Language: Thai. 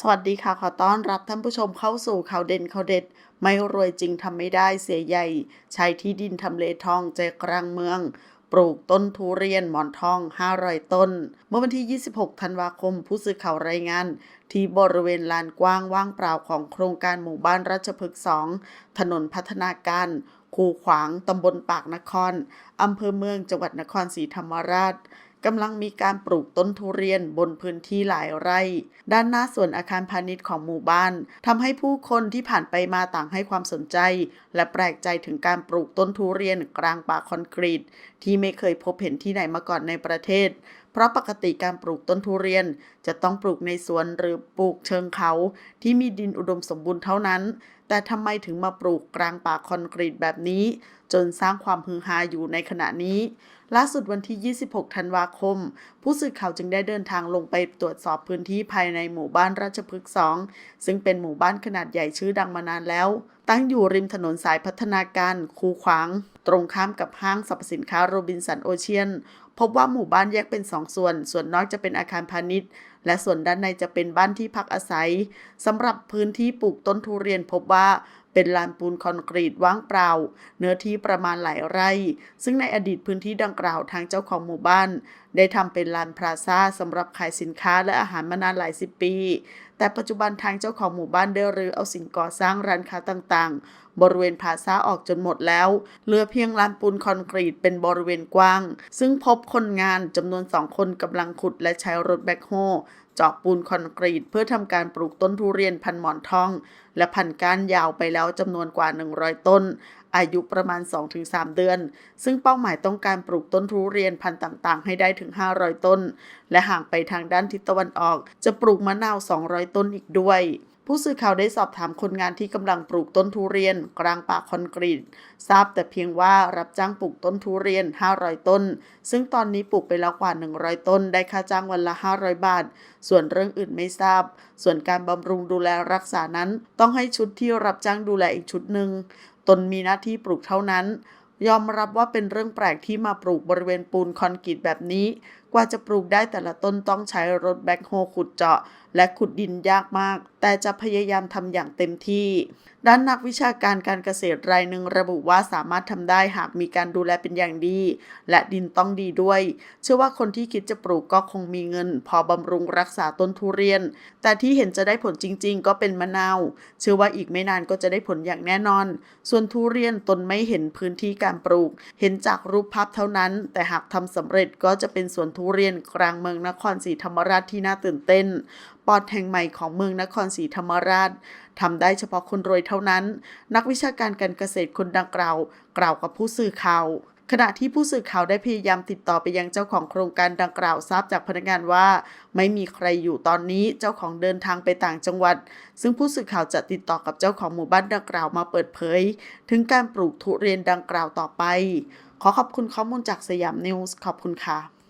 สวัสดีค่ะ ขอต้อนรับท่านผู้ชมเข้าสู่ข่าวเด่นข่าวเด็ด ไม่รวยจริงทำไม่ได้เสียใหญ่ ใช้ที่ดินทำเลทองใจกลางเมือง ปลูกต้นทุเรียนหมอนทอง 500 ต้น เมื่อวันที่ 26 ธันวาคม ผู้สื่อข่าวรายงาน ที่บริเวณลานกว้างว่างเปล่าของโครงการหมู่บ้านราชพฤกษ์2ถนนพัฒนาการคูขวางตำบลปากนครอำเภอเมืองจังหวัดนครศรีธรรมราช กำลังมีการปลูกต้นทุเรียนบนพื้นที่หลายไร่ ด้านหน้าส่วนอาคารพาณิชย์ของหมู่บ้านทำให้ผู้คนที่ผ่านไปมาต่างให้ความสนใจ และแปลกใจถึงการปลูกต้นทุเรียนกลางป่าคอนกรีต ที่ไม่เคยพบเห็นที่ไหนมาก่อนในประเทศ ราะปกติการปลูกต้นทุเรียนจะต้องปลูกในสวนหรือปลูกเชิงเขาที่มีดินอุดมสมบูรณ์เท่านั้น แต่ทำไมถึงมาปลูกกลางป่าคอนกรีตแบบนี้ จนสร้างความฮือฮาอยู่ในขณะนี้ ล่าสุดวันที่ 26 ธันวาคม ผู้สื่อข่าวจึงได้เดินทางลงไปตรวจสอบพื้นที่ภายในหมู่บ้านราชพฤกษ์2ซึ่งเป็นหมู่บ้านขนาดใหญ่ชื่อดังมานานแล้ว ตั้งอยู่ริมถนนสายพัฒนาการคูขวาง ตรงข้ามกับห้างสรรพสินค้าโรบินสันโอเชียน พบว่าหมู่บ้านแยกเป็นสองส่วน ส่วนนอกจะเป็นอาคารพาณิชย์ และส่วนด้านในจะเป็นบ้านที่พักอาศัยสำหรับพื้นที่ปลูกต้นทุเรียนพบว่าเป็นลานปูนคอนกรีตว่างเปล่า เนื้อที่ประมาณหลายไร่ ซึ่งในอดีตพื้นที่ดังกล่าวทางเจ้าของหมู่บ้านได้ทำเป็นลานพลาซ่าสำหรับขายสินค้าและอาหารมานานหลายสิบปี แต่ปัจจุบันทางเจ้าของหมู่บ้านได้รื้อเอาสิ่งก่อสร้างร้านค้าต่างๆ บริเวณพลาซ่าออกจนหมดแล้ว เหลือเพียงลานปูนคอนกรีตเป็นบริเวณกว้าง ซึ่งพบคนงานจำนวนสองคนกำลังขุดและใช้รถแบ็คโฮเจาะปูนคอนกรีตเพื่อทำการปลูกต้นทุเรียนพันหมอนทอง และพันก้านยาวไปแล้วจำนวนกว่า 100 ต้น อายุประมาณ 2-3 เดือน ซึ่งเป้าหมายต้องการปลูกต้นทุเรียนพันธุ์ต่างๆ ให้ได้ถึง 500 ต้น และห่างไปทางด้านทิศตะวันออก จะปลูกมะนาว 200 ต้นอีกด้วย ผู้สื่อข่าวได้สอบถามคนงานที่กำลังปลูกต้นทุเรียน กลางป่าคอนกรีต ทราบแต่เพียงว่ารับจ้างปลูกต้นทุเรียน 500 ต้น ซึ่งตอนนี้ปลูกไปแล้วกว่า 100 ต้น ได้ค่าจ้างวันละ 500 บาท ส่วนเรื่องอื่นไม่ทราบ ส่วนการบำรุงดูแลรักษานั้นต้องให้ชุดที่รับจ้างดูแลอีกชุดหนึ่งตนมีหน้าที่ปลูกเท่านั้นยอมรับว่าเป็นเรื่องแปลกที่มาปลูกบริเวณปูนคอนกรีตแบบนี้กว่าจะปลูกได้แต่ละต้นต้องใช้รถแบ็คโฮขุดเจาะ และขุดดินยากมาก แต่จะพยายามทำอย่างเต็มที่ ด้านนักวิชาการการเกษตรรายหนึ่งระบุว่าสามารถทำได้หากมีการดูแลเป็นอย่างดี และดินต้องดีด้วย เชื่อว่าคนที่คิดจะปลูกก็คงมีเงิน พอบำรุงรักษาต้นทุเรียน แต่ที่เห็นจะได้ผลจริง ๆ ก็เป็นมะนาว เชื่อว่าอีกไม่นานก็จะได้ผลอย่างแน่นอน ส่วนทุเรียนตนไม่เห็นพื้นที่การปลูก เห็นจากรูปภาพเท่านั้น แต่หากทำสำเร็จก็จะเป็นสวนทุเรียนกลางเมืองนครศรีธรรมราชที่น่าตื่นเต้น ปอดแห่งใหม่ของเมืองนครศรีธรรมราชทำได้เฉพาะคนรวยเท่านั้น นักวิชาการการเกษตรคนดังกล่าว กล่าวกับผู้สื่อข่าวขณะที่ผู้สื่อข่าวได้พยายามติดต่อไปยังเจ้าของโครงการดังกล่าวทราบจากพนักงานว่า ไม่มีใครอยู่ตอนนี้เจ้าของเดินทางไปต่างจังหวัด ซึ่งผู้สื่อข่าวจะติดต่อกับเจ้าของหมู่บ้านดังกล่าวมาเปิดเผย ถึงการปลูกทุเรียนดังกล่าวต่อไป ขอขอบคุณข้อมูลจากสยามนิวส์ขอบคุณค่ะ